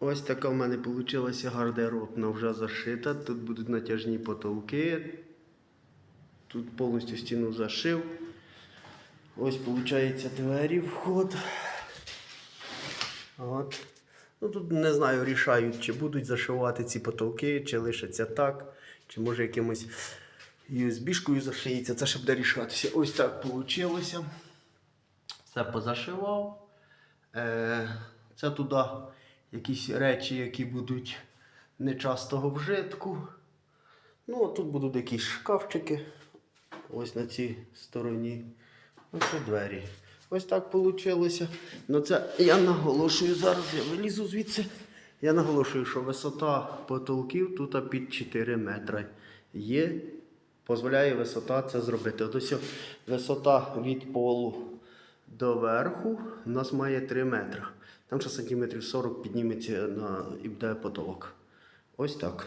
Ось така в мене вийшла гардеробна вже зашита. Тут будуть натяжні потолки. Тут повністю стіну зашив. Ось виходить двері вход. От. Ну тут не знаю, рішають, чи будуть зашивати ці потолки, чи лишаться так, чи може якимось USB-шкою зашиється. Це ще буде рішатися. Ось так вийшло. Все позашивав. Е, це туди якісь речі, які будуть нечастого вжитку. Ну, а тут будуть якісь шкафчики. Ось на цій стороні. Ось це двері. Ось так вийшло. Ну це я наголошую зараз, я вилізу звідси. Я наголошую, що висота потолків тут під 4 метри. Є, дозволяє висота це зробити. Ось висота від полу до верху у нас має 3 метри. Там ще сантиметрів 40 підніметься на і буде потолок. Ось так.